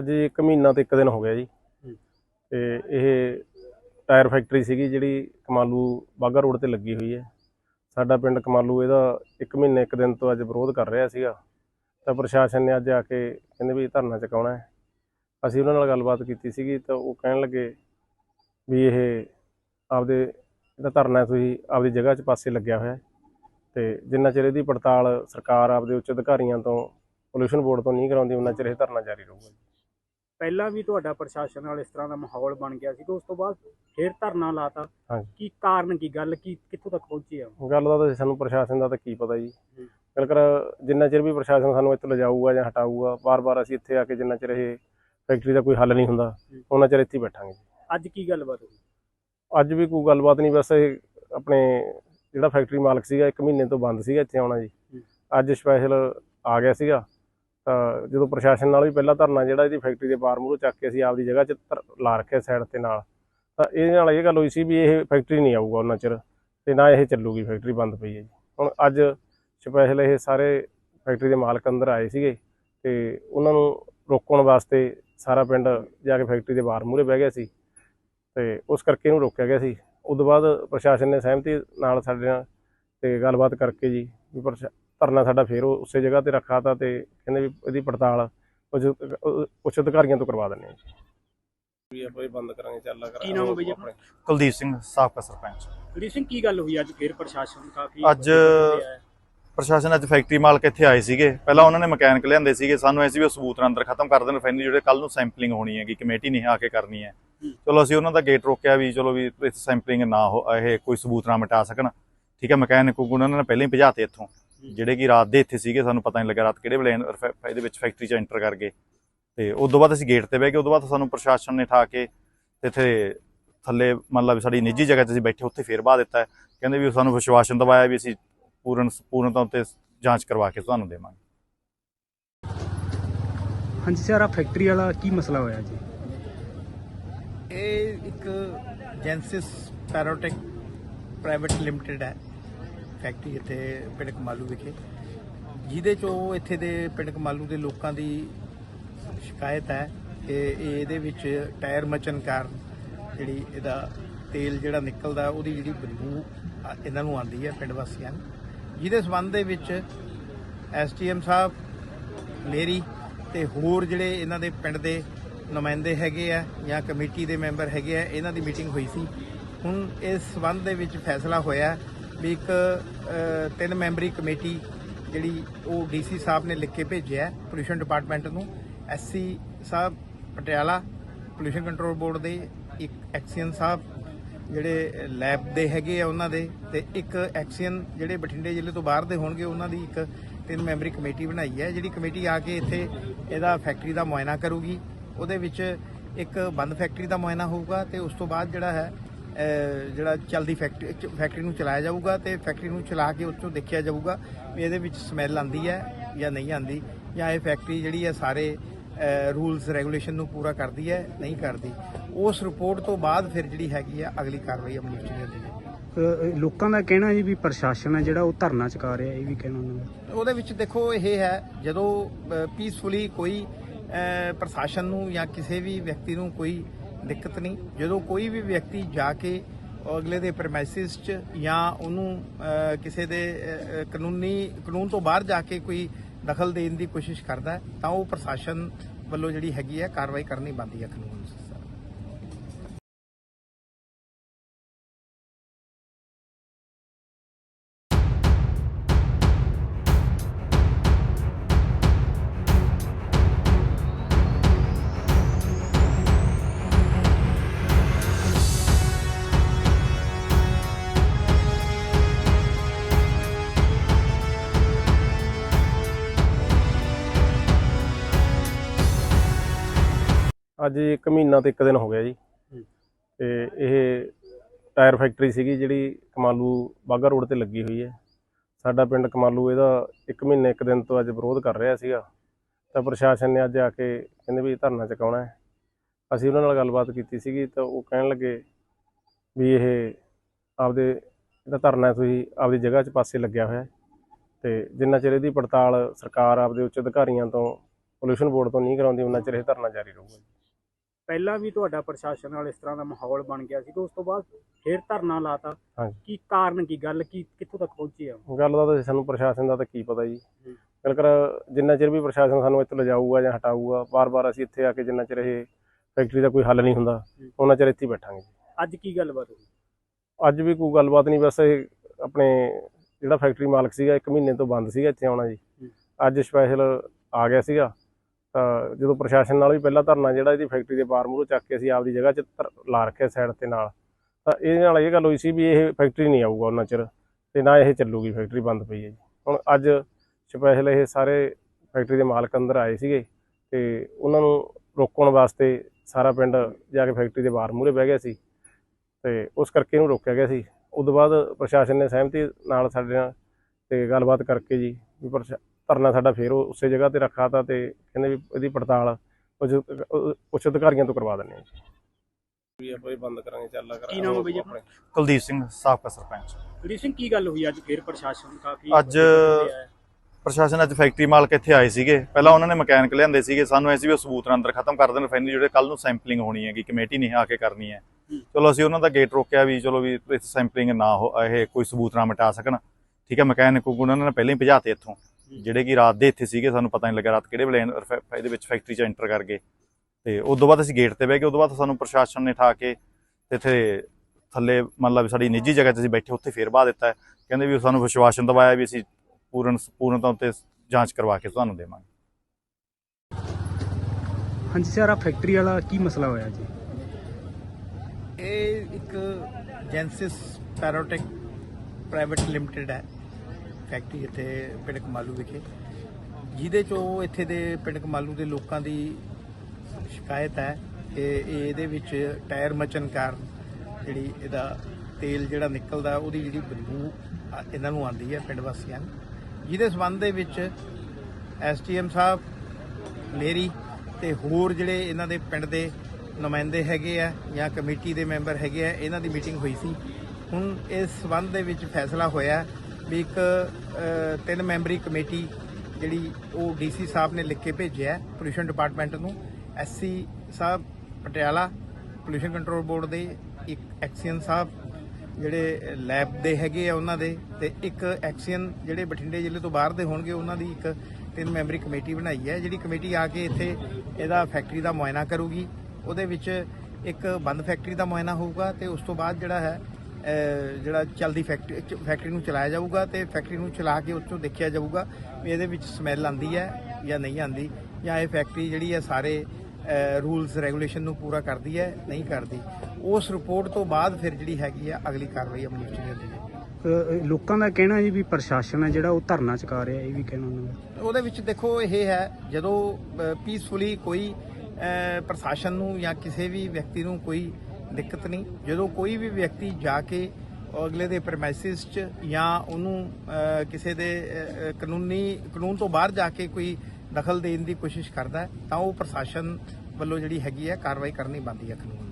ਅੱਜ ਇੱਕ ਮਹੀਨਾ ਤੇ ਇੱਕ ਦਿਨ ਹੋ ਗਿਆ ਜੀ। ਤੇ ਇਹ ਟਾਇਰ ਫੈਕਟਰੀ ਸੀਗੀ ਜਿਹੜੀ ਕਮਾਲੂ ਬਾਗਾ ਰੋਡ ਤੇ ਲੱਗੀ ਹੋਈ ਹੈ। ਸਾਡਾ ਪਿੰਡ ਕਮਾਲੂ ਇਹਦਾ ਇੱਕ ਮਹੀਨੇ ਇੱਕ ਦਿਨ ਤੋਂ ਅੱਜ ਵਿਰੋਧ ਕਰ ਰਿਹਾ ਸੀਗਾ। ਤਾਂ ਪ੍ਰਸ਼ਾਸਨ ਨੇ ਅੱਜ ਆ ਕੇ ਕਹਿੰਦੇ ਵੀ ਧਰਨਾ ਚੁਕਾਉਣਾ ਹੈ। ਅਸੀਂ ਉਹਨਾਂ ਨਾਲ ਗੱਲਬਾਤ ਕੀਤੀ ਸੀਗੀ ਤਾਂ ਉਹ ਕਹਿਣ ਲੱਗੇ ਵੀ ਇਹ ਆਪਦੇ ਇਹਦਾ ਧਰਨਾ ਤੁਸੀਂ ਆਪਦੀ ਜਗ੍ਹਾ 'ਚ ਪਾਸੇ ਲੱਗਿਆ ਹੋਇਆ ਤੇ ਜਿੰਨਾ ਚਿਰ ਇਹਦੀ ਪੜਤਾਲ ਸਰਕਾਰ ਆਪਦੇ ਉੱਚ ਅਧਿਕਾਰੀਆਂ ਤੋਂ ਪੋਲੂਸ਼ਨ ਬੋਰਡ ਤੋਂ ਨਹੀਂ ਕਰਾਉਂਦੀ ਉਹਨਾਂ ਚਿਰ ਇਹ ਧਰਨਾ ਜਾਰੀ ਰਹੂਗਾ ਪਹਿਲਾਂ ਵੀ ਤੁਹਾਡਾ ਪ੍ਰਸ਼ਾਸਨ ਨਾਲ ਇਸ ਤਰ੍ਹਾਂ ਦਾ ਮਾਹੌਲ ਬਣ ਗਿਆ ਸੀ ਤੇ ਉਸ ਤੋਂ ਬਾਅਦ ਫੇਰ ਧਰਨਾ ਲਾਤਾ ਹਾਂਜੀ। ਕੀ ਕਾਰਨ ਕੀ ਗੱਲ ਕੀ ਕਿੱਥੋਂ ਤੱਕ ਪਹੁੰਚੀ ਆ ਗੱਲ ਦਾ ਤਾਂ ਸਾਨੂੰ ਪ੍ਰਸ਼ਾਸਨ ਦਾ ਤਾਂ ਕੀ ਪਤਾ ਜੀ। ਗੱਲ ਕਰ ਜਿੰਨਾ ਚਿਰ ਵੀ ਪ੍ਰਸ਼ਾਸਨ ਸਾਨੂੰ ਇੱਥੇ ਲਿਜਾਊਗਾ ਜਾਂ ਹਟਾਊਗਾ ਵਾਰ-ਵਾਰ ਅਸੀਂ ਇੱਥੇ ਆ ਕੇ ਜਿੰਨਾ ਚਿਰ ਇਹ ਫੈਕਟਰੀ ਦਾ ਕੋਈ ਹੱਲ ਨਹੀਂ ਹੁੰਦਾ। ਉਹਨਾਂ ਚਿਰ ਇੱਥੇ ਬੈਠਾਂਗੇ ਅੱਜ ਕੀ ਗੱਲਬਾਤ ਹੋਈ ਅੱਜ ਵੀ ਕੋਈ ਗੱਲਬਾਤ ਨਹੀਂ ਬਸ ਇਹ ਆਪਣੇ ਜਿਹੜਾ ਫੈਕਟਰੀ ਮਾਲਕ ਸੀਗਾ ਇੱਕ ਮਹੀਨੇ ਤੋਂ ਬੰਦ ਸੀਗਾ ਇੱਥੇ ਆਉਣਾ ਜੀ। ਅੱਜ ਸਪੈਸ਼ਲ ਆ ਗਿਆ ਸੀਗਾ ਜਦੋਂ ਪ੍ਰਸ਼ਾਸਨ ਨਾਲ ਵੀ ਪਹਿਲਾਂ ਧਰਨਾ ਜਿਹੜਾ ਇਹਦੀ ਫੈਕਟਰੀ ਦੇ ਬਾਹਰ ਮੂਹਰੇ ਚੱਕ ਕੇ ਅਸੀਂ ਆਪਦੀ ਜਗ੍ਹਾ 'ਚ ਧਰ- ਲਾ ਰੱਖਿਆ ਸਾਈਡ ਤੇ ਨਾਲ, ਤਾਂ ਇਹਦੇ ਨਾਲ ਇਹ ਗੱਲ ਹੋਈ ਸੀ ਵੀ ਇਹ ਫੈਕਟਰੀ ਨਹੀਂ ਆਊਗਾ ਉਹਨਾਂ ਚਿਰ ਤੇ ਨਾ ਇਹ ਚੱਲੂਗੀ ਫੈਕਟਰੀ ਬੰਦ ਪਈ ਹੈ ਜੀ। ਹੁਣ ਅੱਜ ਸਪੈਸ਼ਲ ਇਹ ਸਾਰੇ ਫੈਕਟਰੀ ਦੇ ਮਾਲਕ ਅੰਦਰ ਆਏ ਸੀਗੇ ਤੇ ਉਹਨਾਂ ਨੂੰ ਰੋਕਣ ਵਾਸਤੇ ਸਾਰਾ ਪਿੰਡ ਜਾ ਕੇ ਫੈਕਟਰੀ ਦੇ ਬਾਹਰ ਮੂਹਰੇ ਬਹਿ ਗਿਆ ਸੀ ਤੇ ਉਸ ਕਰਕੇ ਇਹਨੂੰ ਰੋਕਿਆ ਗਿਆ ਸੀ। ਉਸ ਤੋਂ ਬਾਅਦ ਪ੍ਰਸ਼ਾਸਨ ਨੇ ਸਹਿਮਤੀ ਨਾਲ ਸਾਡੇ ਨਾਲ ਤੇ ਗੱਲਬਾਤ ਕਰਕੇ ਜੀ ਵੀ ਪ੍ਰਸ਼ਾ- ਧਰਨਾ ਸਾਡਾ ਫੇਰ ਉਸੇ ਜਗ੍ਹਾ ਤੇ ਰੱਖਾਤਾ ਤੇ ਕਹਿੰਦੇ ਵੀ ਇਹਦੀ ਪੜਤਾਲ ਕੁਝ ਉੱਚ ਅਧਿਕਾਰੀਆਂ ਤੋਂ ਕਰਵਾ ਦਿੰਦੇ ਆ ਜੀ। ਵੀ ਆਪਾਂ ਇਹ ਬੰਦ ਕਰਾਂਗੇ ਚੱਲਾ ਕਰਾਂਗੇ। ਕੀ ਨਾਮ ਹੈ ਬਈ ਆਪਣਾ? ਕੁਲਦੀਪ ਸਿੰਘ ਸਾਬਕਾ ਸਰਪੰਚ। ਗੁਰਦੀਪ ਸਿੰਘ ਕੀ ਗੱਲ ਹੋਈ ਅੱਜ? ਫੇਰ ਪ੍ਰਸ਼ਾਸਨ ਕਾਫੀ ਅੱਜ ਪ੍ਰਸ਼ਾਸਨ ਅੱਜ ਫੈਕਟਰੀ ਮਾਲਕ ਇੱਥੇ ਆਏ ਸੀਗੇ। ਪਹਿਲਾਂ ਉਹਨਾਂ ਨੇ ਮਕੈਨਿਕ ਲਿਆਂਦੇ ਸੀਗੇ। ਸਾਨੂੰ ਐਸੀ ਵੀ ਉਹ ਸਬੂਤ ਅੰਦਰ ਖਤਮ ਕਰ ਦੇਣ। ਰਿਫਾਈਨਰੀ ਜਿਹੜੇ ਕੱਲ ਨੂੰ ਸੈਂਪਲਿੰਗ ਹੋਣੀ ਹੈਗੀ ਕਮੇਟੀ ਨੇ ਆ ਕੇ ਕਰਨੀ ਹੈ। ਚਲੋ ਅਸੀਂ ਉਹਨਾਂ ਦਾ ਗੇਟ ਰੋਕਿਆ ਵੀ ਚਲੋ ਵੀ ਸੈਂਪਲਿੰਗ ਨਾ ਹੋ ਇਹ ਕੋਈ ਸਬੂਤ ਨਾ ਮਿਟਾ ਸਕਣ। ਠੀਕ ਹੈ ਮਕੈਨਿਕ ਨੂੰ ਉਹਨਾਂ ਨੇ ਪਹਿਲਾਂ ਹੀ ਭਜਾਤੇ ਇੱਥੋਂ। ਜਿਹੜੇ ਕਿ ਰਾਤ ਦੇ ਇੱਥੇ ਸੀਗੇ ਸਾਨੂੰ ਪਤਾ ਨਹੀਂ ਲੱਗਾ ਰਾਤ ਕਿਹੜੇ ਵੇਲੇ ਇਹਦੇ ਵਿੱਚ ਫੈਕਟਰੀ 'ਚ ਐਂਟਰ ਕਰ ਗਏ। ਤੇ ਉਸ ਤੋਂ ਬਾਅਦ ਅਸੀਂ ਗੇਟ ਤੇ ਬਹਿ ਗਏ ਉਸ ਤੋਂ ਬਾਅਦ ਸਾਨੂੰ ਪ੍ਰਸ਼ਾਸਨ ਨੇ ਠਾ ਕੇ ਤੇ ਇੱਥੇ ਥੱਲੇ ਵੀ ਸਾਡੀ ਨਿੱਜੀ ਜਗ੍ਹਾ 'ਤੇ ਅਸੀਂ ਬੈਠੇ ਉੱਥੇ ਫੇਰ ਬਾਹ ਦਿੱਤਾ। ਕਹਿੰਦੇ ਵੀ ਸਾਨੂੰ ਵਿਸ਼ਵਾਸਨ ਦਵਾਇਆ ਵੀ ਅਸੀਂ ਪੂਰਨ ਪੂਰਨਤਾ ਉੱਤੇ ਜਾਂਚ ਕਰਵਾ ਕੇ ਤੁਹਾਨੂੰ ਦੇਵਾਂਗੇ। ਹਾਂਜੀ ਸਰ ਆ ਫੈਕਟਰੀ ਵਾਲਾ ਕੀ ਮਸਲਾ ਹੋਇਆ ਜੀ? ਇਹ ਇੱਕ ਜੈਂਸਿਸ ਪੈਰੋਟੈਕ ਪ੍ਰਾਈਵੇਟ ਲਿਮਟਿਡ ਹੈ। ਫੈਕਟਰੀ ਇੱਥੇ ਪਿੰਡ ਕਮਾਲੂ ਵਿਖੇ। ਜਿਹਦੇ ਚੋਂ ਇੱਥੇ ਦੇ ਪਿੰਡ ਕਮਾਲੂ ਦੇ ਲੋਕਾਂ ਦੀ ਸ਼ਿਕਾਇਤ ਹੈ ਕਿ ਇਹ ਇਹਦੇ ਵਿੱਚ ਟਾਇਰ ਮਚਨ ਕਾਰਨ ਜਿਹੜੀ ਇਹਦਾ ਤੇਲ ਜਿਹੜਾ ਨਿਕਲਦਾ, ਉਹਦੀ ਜਿਹੜੀ ਬਦਬੂ ਇਹਨਾਂ ਨੂੰ ਆਉਂਦੀ ਹੈ ਪਿੰਡ ਵਾਸੀਆਂ ਨੂੰ। ਜਿਹਦੇ ਸਬੰਧ ਦੇ ਵਿੱਚ ਐਸਟੀਐਮ ਸਾਹਿਬ, ਮੇਰੀ ਤੇ ਹੋਰ ਜਿਹੜੇ ਇਹਨਾਂ ਦੇ ਪਿੰਡ ਦੇ ਨੁਮਾਇੰਦੇ ਹੈਗੇ ਆ ਜਾਂ ਕਮੇਟੀ ਦੇ ਮੈਂਬਰ ਹੈਗੇ ਆ, ਇਹਨਾਂ ਦੀ ਮੀਟਿੰਗ ਹੋਈ ਸੀ। ਹੁਣ ਇਸ ਸਬੰਧ ਦੇ ਵਿੱਚ ਫੈਸਲਾ ਹੋਇਆ ਵੀ ਇੱਕ ਤਿੰਨ ਮੈਂਬਰੀ ਕਮੇਟੀ ਜਿਹੜੀ ਉਹ ਡੀਸੀ ਸਾਹਿਬ ਨੇ ਲਿਖ ਕੇ ਭੇਜਿਆ ਪੋਲੂਸ਼ਨ ਡਿਪਾਰਟਮੈਂਟ ਨੂੰ। ਐਸਸੀ ਸਾਹਿਬ ਪਟਿਆਲਾ ਪੋਲੂਸ਼ਨ ਕੰਟਰੋਲ ਬੋਰਡ ਦੇ ਇੱਕ ਐਕਸੀਅਨ ਸਾਹਿਬ ਜਿਹੜੇ ਲੈਬ ਦੇ ਹੈਗੇ ਆ ਉਹਨਾਂ ਦੇ ਤੇ ਇੱਕ ਐਕਸੀਅਨ ਜਿਹੜੇ ਬਠਿੰਡੇ ਜ਼ਿਲ੍ਹੇ ਤੋਂ ਬਾਹਰ ਦੇ ਹੋਣਗੇ, ਉਹਨਾਂ ਦੀ ਇੱਕ ਤਿੰਨ ਮੈਂਬਰੀ ਕਮੇਟੀ ਬਣਾਈ ਹੈ, ਜਿਹੜੀ ਕਮੇਟੀ ਆ ਕੇ ਇੱਥੇ ਇਹਦਾ ਫੈਕਟਰੀ ਦਾ ਮੁਆਇਨਾ ਕਰੂਗੀ। ਉਹਦੇ ਵਿੱਚ ਇੱਕ ਬੰਦ ਫੈਕਟਰੀ ਦਾ ਮੁਆਇਨਾ ਹੋਊਗਾ ਤੇ ਉਸ ਤੋਂ ਬਾਅਦ ਜਿਹੜਾ ਹੈ ਜਿਹੜਾ ਚੱਲਦੀ ਫੈਕਟਰੀ ਫੈਕਟਰੀ ਨੂੰ ਚਲਾਇਆ ਜਾਊਗਾ ਤੇ ਫੈਕਟਰੀ ਨੂੰ ਚਲਾ ਕੇ ਉੱਚੋਂ ਦੇਖਿਆ ਜਾਊਗਾ ਵੀ ਇਹਦੇ ਵਿੱਚ ਸਮੈਲ ਆਂਦੀ ਹੈ ਜਾਂ ਨਹੀਂ ਆਂਦੀ ਜਾਂ ਇਹ ਫੈਕਟਰੀ ਜਿਹੜੀ ਹੈ ਸਾਰੇ ਰੂਲਸ ਰੈਗੂਲੇਸ਼ਨ ਨੂੰ ਪੂਰਾ ਕਰਦੀ ਹੈ ਨਹੀਂ ਕਰਦੀ। ਉਸ ਰਿਪੋਰਟ ਤੋਂ ਬਾਅਦ ਫਿਰ ਜਿਹੜੀ ਹੈਗੀ ਆ ਅਗਲੀ ਕਾਰਵਾਈ ਅਮਲ ਵਿੱਚ ਲਿਆਂਦੀ ਜਾਏਗੀ ਲੋਕਾਂ ਦਾ ਕਹਿਣਾ ਜੀ ਵੀ ਪ੍ਰਸ਼ਾਸਨ ਹੈ ਜਿਹੜਾ ਉਹ ਧਰਨਾ ਚੁਕਾ ਰਿਹਾ ਇਹ ਵੀ ਕਹਿਣਾ ਉਹਨਾਂ ਦਾ। ਉਹਦੇ ਵਿੱਚ ਦੇਖੋ ਇਹ ਹੈ ਜਦੋਂ ਪੀਸਫੁਲੀ ਕੋਈ ਪ੍ਰਸ਼ਾਸਨ ਨੂੰ ਜਾਂ ਕਿਸੇ ਵੀ ਵਿਅਕਤੀ ਨੂੰ ਕੋਈ ਦਿੱਕਤ ਨਹੀਂ। ਜਦੋਂ ਕੋਈ ਵੀ ਵਿਅਕਤੀ ਜਾ ਕੇ ਅਗਲੇ ਦੇ ਪ੍ਰੈਮਾਈਸਿਸ 'ਚ ਜਾਂ ਉਹਨੂੰ ਕਿਸੇ ਦੇ ਕਾਨੂੰਨੀ, ਕਾਨੂੰਨ ਤੋਂ ਬਾਹਰ ਜਾ ਕੇ ਕੋਈ ਦਖਲ ਦੇਣ ਦੀ ਕੋਸ਼ਿਸ਼ ਕਰਦਾ ਤਾਂ ਉਹ ਪ੍ਰਸ਼ਾਸਨ ਵੱਲੋਂ ਜਿਹੜੀ ਹੈਗੀ ਹੈ ਕਾਰਵਾਈ ਕਰਨੀ ਬਣਦੀ ਹੈ ਕਾਨੂੰਨ ਅੱਜ ਇੱਕ ਮਹੀਨਾ ਤੇ ਇੱਕ ਦਿਨ ਹੋ ਗਿਆ ਜੀ। ਤੇ ਇਹ ਟਾਇਰ ਫੈਕਟਰੀ ਸੀਗੀ ਜਿਹੜੀ ਕਮਾਲੂ ਬਾਗਾ ਰੋਡ ਤੇ ਲੱਗੀ ਹੋਈ ਹੈ। ਸਾਡਾ ਪਿੰਡ ਕਮਾਲੂ ਇਹਦਾ ਇੱਕ ਮਹੀਨੇ ਇੱਕ ਦਿਨ ਤੋਂ ਅੱਜ ਵਿਰੋਧ ਕਰ ਰਿਹਾ ਸੀਗਾ। ਤਾਂ ਪ੍ਰਸ਼ਾਸਨ ਨੇ ਅੱਜ ਆ ਕੇ ਕਹਿੰਦੇ ਵੀ ਧਰਨਾ ਚੁਕਾਉਣਾ ਹੈ। ਅਸੀਂ ਉਹਨਾਂ ਨਾਲ ਗੱਲਬਾਤ ਕੀਤੀ ਸੀਗੀ ਤਾਂ ਉਹ ਕਹਿਣ ਲੱਗੇ ਵੀ ਇਹ ਆਪਦੇ ਇਹਦਾ ਧਰਨਾ ਤੁਸੀਂ ਆਪਦੀ ਜਗ੍ਹਾ 'ਚ ਪਾਸੇ ਲੱਗਿਆ ਹੋਇਆ ਤੇ ਜਿੰਨਾ ਚਿਰ ਇਹਦੀ ਪੜਤਾਲ ਸਰਕਾਰ ਆਪਦੇ ਉੱਚ ਅਧਿਕਾਰੀਆਂ ਤੋਂ ਪੋਲੂਸ਼ਨ ਬੋਰਡ ਤੋਂ ਨਹੀਂ ਕਰਾਉਂਦੀ ਉਹਨਾਂ ਚਿਰ ਇਹ ਧਰਨਾ ਜਾਰੀ ਰਹੂਗਾ। ਪਹਿਲਾਂ ਵੀ ਤੁਹਾਡਾ ਪ੍ਰਸ਼ਾਸਨ ਨਾਲ ਇਸ ਤਰ੍ਹਾਂ ਦਾ ਮਾਹੌਲ ਬਣ ਗਿਆ ਸੀ ਤੇ ਉਸ ਤੋਂ ਬਾਅਦ ਫਿਰ ਧਰਨਾ ਲਾਤਾ ਹਾਂਜੀ। ਕੀ ਕਾਰਨ ਕੀ ਗੱਲ ਕੀ ਕਿੱਥੋਂ ਤੱਕ ਪਹੁੰਚੀ ਆ ਗੱਲ ਦਾ ਤਾਂ ਸਾਨੂੰ ਪ੍ਰਸ਼ਾਸਨ ਦਾ ਤਾਂ ਕੀ ਪਤਾ ਜੀ ਹੂੰ। ਗੱਲ ਕਰ ਜਿੰਨਾ ਚਿਰ ਵੀ ਪ੍ਰਸ਼ਾਸਨ ਸਾਨੂੰ ਇੱਥੇ ਲਿਜਾਊਗਾ ਜਾਂ ਹਟਾਊਗਾ ਬਾਰ-ਬਾਰ ਅਸੀਂ ਇੱਥੇ ਆ ਕੇ ਜਿੰਨਾ ਚਿਰ ਇਹ ਫੈਕਟਰੀ ਦਾ ਕੋਈ ਹੱਲ ਨਹੀਂ ਹੁੰਦਾ ਹੂੰ। ਉਹਨਾਂ ਚਿਰ ਇੱਥੇ ਹੀ ਬੈਠਾਂਗੇ ਅੱਜ ਕੀ ਗੱਲਬਾਤ ਹੋਈ ਅੱਜ ਵੀ ਕੋਈ ਗੱਲਬਾਤ ਨਹੀਂ ਬਸ ਇਹ ਆਪਣੇ ਜਿਹੜਾ ਫੈਕਟਰੀ ਮਾਲਕ ਸੀਗਾ ਇੱਕ ਮਹੀਨੇ ਤੋਂ ਬੰਦ ਸੀਗਾ ਇੱਥੇ ਆਉਣਾ ਜੀ ਹੂੰ। ਅੱਜ ਸਪੈਸ਼ਲ ਆ ਗਿਆ ਸੀਗਾ ਤਾਂ ਜਦੋਂ ਪ੍ਰਸ਼ਾਸਨ ਨਾਲ ਵੀ ਪਹਿਲਾਂ ਧਰਨਾ ਜਿਹੜਾ ਇਹਦੀ ਫੈਕਟਰੀ ਦੇ ਬਾਹਰ ਮੂਹਰੇ ਚੱਕ ਕੇ ਅਸੀਂ ਆਪਦੀ ਜਗ੍ਹਾ 'ਚ ਧਰ- ਲਾ ਰੱਖਿਆ ਸਾਈਡ ਤੇ ਨਾਲ, ਤਾਂ ਇਹਦੇ ਨਾਲ ਇਹ ਗੱਲ ਹੋਈ ਸੀ ਵੀ ਇਹ ਫੈਕਟਰੀ ਨਹੀਂ ਆਊਗਾ ਉਹਨਾਂ ਚਿਰ ਤੇ ਨਾ ਇਹ ਚੱਲੂਗੀ ਫੈਕਟਰੀ ਬੰਦ ਪਈ ਹੈ ਜੀ। ਹੁਣ ਅੱਜ ਸਪੈਸ਼ਲ ਇਹ ਸਾਰੇ ਫੈਕਟਰੀ ਦੇ ਮਾਲਕ ਅੰਦਰ ਆਏ ਸੀਗੇ ਤੇ ਉਹਨਾਂ ਨੂੰ ਰੋਕਣ ਵਾਸਤੇ ਸਾਰਾ ਪਿੰਡ ਜਾ ਕੇ ਫੈਕਟਰੀ ਦੇ ਬਾਹਰ ਮੂਹਰੇ ਬਹਿ ਗਿਆ ਸੀ ਤੇ ਉਸ ਕਰਕੇ ਇਹਨੂੰ ਰੋਕਿਆ ਗਿਆ ਸੀ। ਉਸ ਤੋਂ ਬਾਅਦ ਪ੍ਰਸ਼ਾਸਨ ਨੇ ਸਹਿਮਤੀ ਨਾਲ ਸਾਡੇ ਨਾਲ ਤੇ ਗੱਲਬਾਤ ਕਰਕੇ ਜੀ ਵੀ ਪ੍ਰਸ਼ਾ- ਧਰਨਾ ਸਾਡਾ ਫੇਰ ਉਸੇ ਜਗ੍ਹਾ ਤੇ ਰੱਖਾਤਾ ਤੇ ਕਹਿੰਦੇ ਵੀ ਇਹਦੀ ਪੜਤਾਲ ਕੁਝ ਉੱਚ ਅਧਿਕਾਰੀਆਂ ਤੋਂ ਕਰਵਾ ਦਿੰਦੇ ਆ ਵੀ ਆਪਾਂ ਇਹ ਬੰਦ ਕਰਾਂਗੇ ਚੱਲਾ ਕੀ ਨਾਮ ਹੈ ਬਈ ਆਪਣਾ? ਕੁਲਦੀਪ ਸਿੰਘ ਸਾਬਕਾ ਸਰਪੰਚ। ਗਰੀਬ ਸਿੰਘ ਕੀ ਗੱਲ ਹੋਈ ਅੱਜ ਫਿਰ ਪ੍ਰਸ਼ਾਸਨ ਕਾਫੀ ਅੱਜ ਪ੍ਰਸ਼ਾਸਨ ਅੱਜ ਫੈਕਟਰੀ ਮਾਲਕ ਇੱਥੇ ਆਏ ਸੀਗੇ। ਪਹਿਲਾਂ ਉਹਨਾਂ ਨੇ ਮਕੈਨਿਕ ਲਿਆਂਦੇ ਸੀਗੇ ਸਾਨੂੰ ਐਸੀ ਵੀ ਉਹ ਸਬੂਤ ਅੰਦਰ ਖਤਮ ਕਰ ਦੇਣ ਰਿਫਾਈਨਰੀ ਜਿਹੜੇ ਕੱਲ ਨੂੰ ਸੈਂਪਲਿੰਗ ਹੋਣੀ ਹੈਗੀ ਕਮੇਟੀ ਨੇ ਆ ਕੇ ਕਰਨੀ ਹੈ। ਹੂੰ। ਚਲੋ ਅਸੀਂ ਉਹਨਾਂ ਦਾ ਗੇਟ ਰੋਕਿਆ ਵੀ ਚਲੋ ਵੀ ਇੱਥੇ ਸੈਂਪਲਿੰਗ ਨਾ ਹੋ ਇਹ ਕੋਈ ਸਬੂਤ ਨਾ ਮਿਟਾ ਸਕਣ। ਠੀਕ ਹੈ ਮਕੈਨਿਕ ਉਹਨਾਂ ਨੇ ਪਹਿਲਾਂ ਹੀ ਭਜਾਤੇ ਇੱਥੋਂ। ਜਿਹੜੇ ਕਿ ਰਾਤ ਦੇ ਇੱਥੇ ਸੀਗੇ ਸਾਨੂੰ ਪਤਾ ਨਹੀਂ ਲੱਗਾ ਰਾਤ ਕਿਹੜੇ ਵੇਲੇ ਇਹਦੇ ਵਿੱਚ ਫੈਕਟਰੀ 'ਚ ਐਂਟਰ ਕਰ ਗਏ। ਤੇ ਉਸ ਤੋਂ ਬਾਅਦ ਅਸੀਂ ਗੇਟ ਤੇ ਬਹਿ ਗਏ ਉਸ ਤੋਂ ਬਾਅਦ ਸਾਨੂੰ ਪ੍ਰਸ਼ਾਸਨ ਨੇ ਠਾ ਕੇ ਇੱਥੇ ਥੱਲੇ ਮੰਨ ਲਾ ਵੀ ਸਾਡੀ ਨਿੱਜੀ ਜਗ੍ਹਾ 'ਚ ਅਸੀਂ ਬੈਠੇ ਉੱਥੇ ਫੇਰ ਬਾਹ ਦਿੱਤਾ। ਹੈ। ਕਹਿੰਦੇ ਵੀ ਸਾਨੂੰ ਵਿਸ਼ਵਾਸਨ ਦਵਾਇਆ ਵੀ ਅਸੀਂ ਪੂਰਨ ਪੂਰਨਤਾ ਉੱਤੇ ਜਾਂਚ ਕਰਵਾ ਕੇ ਤੁਹਾਨੂੰ ਦੇਵਾਂਗੇ। ਹਾਂਜੀ ਸਰ ਆ ਫੈਕਟਰੀ ਵਾਲਾ ਕੀ ਮਸਲਾ ਹੋਇਆ ਜੀ? ਇਹ ਇੱਕ ਜੈਂਸਿਸ ਪੈਰੋਟੈਕ ਪ੍ਰਾਈਵੇਟ ਲਿਮਟਿਡ ਹੈ। ਫੈਕਟਰੀ ਇੱਥੇ ਪਿੰਡ ਕਮਾਲੂ ਵਿਖੇ। ਜਿਹਦੇ ਚੋਂ ਇੱਥੇ ਦੇ ਪਿੰਡ ਕਮਾਲੂ ਦੇ ਲੋਕਾਂ ਦੀ ਸ਼ਿਕਾਇਤ ਹੈ ਕਿ ਇਹ ਇਹਦੇ ਵਿੱਚ ਟਾਇਰ ਮਚਨ ਕਾਰਨ ਜਿਹੜੀ ਇਹਦਾ ਤੇਲ ਜਿਹੜਾ ਨਿਕਲਦਾ, ਉਹਦੀ ਜਿਹੜੀ ਬਦਬੂ ਇਹਨਾਂ ਨੂੰ ਆਉਂਦੀ ਹੈ ਪਿੰਡ ਵਾਸੀਆਂ ਨੂੰ। ਜਿਹਦੇ ਸਬੰਧ ਦੇ ਵਿੱਚ ਐਸਟੀਐਮ ਸਾਹਿਬ, ਮੇਰੀ ਤੇ ਹੋਰ ਜਿਹੜੇ ਇਹਨਾਂ ਦੇ ਪਿੰਡ ਦੇ ਨੁਮਾਇੰਦੇ ਹੈਗੇ ਆ ਜਾਂ ਕਮੇਟੀ ਦੇ ਮੈਂਬਰ ਹੈਗੇ ਆ, ਇਹਨਾਂ ਦੀ ਮੀਟਿੰਗ ਹੋਈ ਸੀ। ਹੁਣ ਇਸ ਸਬੰਧ ਦੇ ਵਿੱਚ ਫੈਸਲਾ ਹੋਇਆ ਵੀ ਇੱਕ ਤਿੰਨ ਮੈਂਬਰੀ ਕਮੇਟੀ ਜਿਹੜੀ ਉਹ ਡੀਸੀ ਸਾਹਿਬ ਨੇ ਲਿਖ ਕੇ ਭੇਜਿਆ ਪੋਲੂਸ਼ਨ ਡਿਪਾਰਟਮੈਂਟ ਨੂੰ। ਐਸਸੀ ਸਾਹਿਬ ਪਟਿਆਲਾ ਪੋਲੂਸ਼ਨ ਕੰਟਰੋਲ ਬੋਰਡ ਦੇ ਇੱਕ ਐਕਸੀਅਨ ਸਾਹਿਬ ਜਿਹੜੇ ਲੈਬ ਦੇ ਹੈਗੇ ਆ ਉਹਨਾਂ ਦੇ ਤੇ ਇੱਕ ਐਕਸੀਅਨ ਜਿਹੜੇ ਬਠਿੰਡੇ ਜ਼ਿਲ੍ਹੇ ਤੋਂ ਬਾਹਰ ਦੇ ਹੋਣਗੇ, ਉਹਨਾਂ ਦੀ ਇੱਕ ਤਿੰਨ ਮੈਂਬਰੀ ਕਮੇਟੀ ਬਣਾਈ ਹੈ, ਜਿਹੜੀ ਕਮੇਟੀ ਆ ਕੇ ਇੱਥੇ ਇਹਦਾ ਫੈਕਟਰੀ ਦਾ ਮੁਆਇਨਾ ਕਰੂਗੀ। ਉਹਦੇ ਵਿੱਚ ਇੱਕ ਬੰਦ ਫੈਕਟਰੀ ਦਾ ਮੁਆਇਨਾ ਹੋਊਗਾ ਤੇ ਉਸ ਤੋਂ ਬਾਅਦ ਜਿਹੜਾ ਹੈ ਜਿਹੜਾ ਚਲਦੀ ਫੈਕਟਰੀ ਫੈਕਟਰੀ ਨੂੰ ਚਲਾਇਆ ਜਾਊਗਾ ਤੇ ਫੈਕਟਰੀ ਨੂੰ ਚਲਾ ਕੇ ਤੋਂ ਦੇਖਿਆ ਜਾਊਗਾ ਵੀ ਇਹਦੇ ਵਿੱਚ ਸਮੈਲ ਆਂਦੀ ਹੈ ਜਾਂ ਨਹੀਂ ਆਂਦੀ ਜਾਂ ਇਹ ਫੈਕਟਰੀ ਜਿਹੜੀ ਹੈ ਸਾਰੇ ਰੂਲਸ ਰੈਗੂਲੇਸ਼ਨ ਨੂੰ ਪੂਰਾ ਕਰਦੀ ਹੈ ਨਹੀਂ ਕਰਦੀ। ਉਸ ਰਿਪੋਰਟ ਤੋਂ ਬਾਅਦ ਫਿਰ ਜਿਹੜੀ ਹੈਗੀ ਆ ਅਗਲੀ ਕਾਰਵਾਈ ਅਮਲ ਵਿੱਚ ਲਿਆਂਦੀ ਜਾਏਗੀ ਲੋਕਾਂ ਦਾ ਕਹਿਣਾ ਜੀ ਵੀ ਪ੍ਰਸ਼ਾਸਨ ਹੈ ਜਿਹੜਾ ਉਹ ਧਰਨਾ ਚੁਕਾ ਰਿਹਾ ਇਹ ਵੀ ਕਹਿਣਾ ਉਹਨਾਂ ਦਾ। ਉਹਦੇ ਵਿੱਚ ਦੇਖੋ ਇਹ ਹੈ ਜਦੋਂ ਪੀਸਫੁਲੀ ਕੋਈ ਪ੍ਰਸ਼ਾਸਨ ਨੂੰ ਜਾਂ ਕਿਸੇ ਵੀ ਵਿਅਕਤੀ ਨੂੰ ਕੋਈ ਦਿੱਕਤ ਨਹੀਂ। ਜਦੋਂ ਕੋਈ ਵੀ ਵਿਅਕਤੀ ਜਾ ਕੇ ਅਗਲੇ ਦੇ ਪ੍ਰੈਮਾਈਸਿਸ 'ਚ ਜਾਂ ਉਹਨੂੰ ਕਿਸੇ ਦੇ ਕਾਨੂੰਨੀ, ਕਾਨੂੰਨ ਤੋਂ ਬਾਹਰ ਜਾ ਕੇ ਕੋਈ ਦਖਲ ਦੇਣ ਦੀ ਕੋਸ਼ਿਸ਼ ਕਰਦਾ ਤਾਂ ਉਹ ਪ੍ਰਸ਼ਾਸਨ ਵੱਲੋਂ ਜਿਹੜੀ ਹੈਗੀ ਹੈ ਕਾਰਵਾਈ ਕਰਨੀ ਬਣਦੀ ਹੈ ਕਾਨੂੰਨ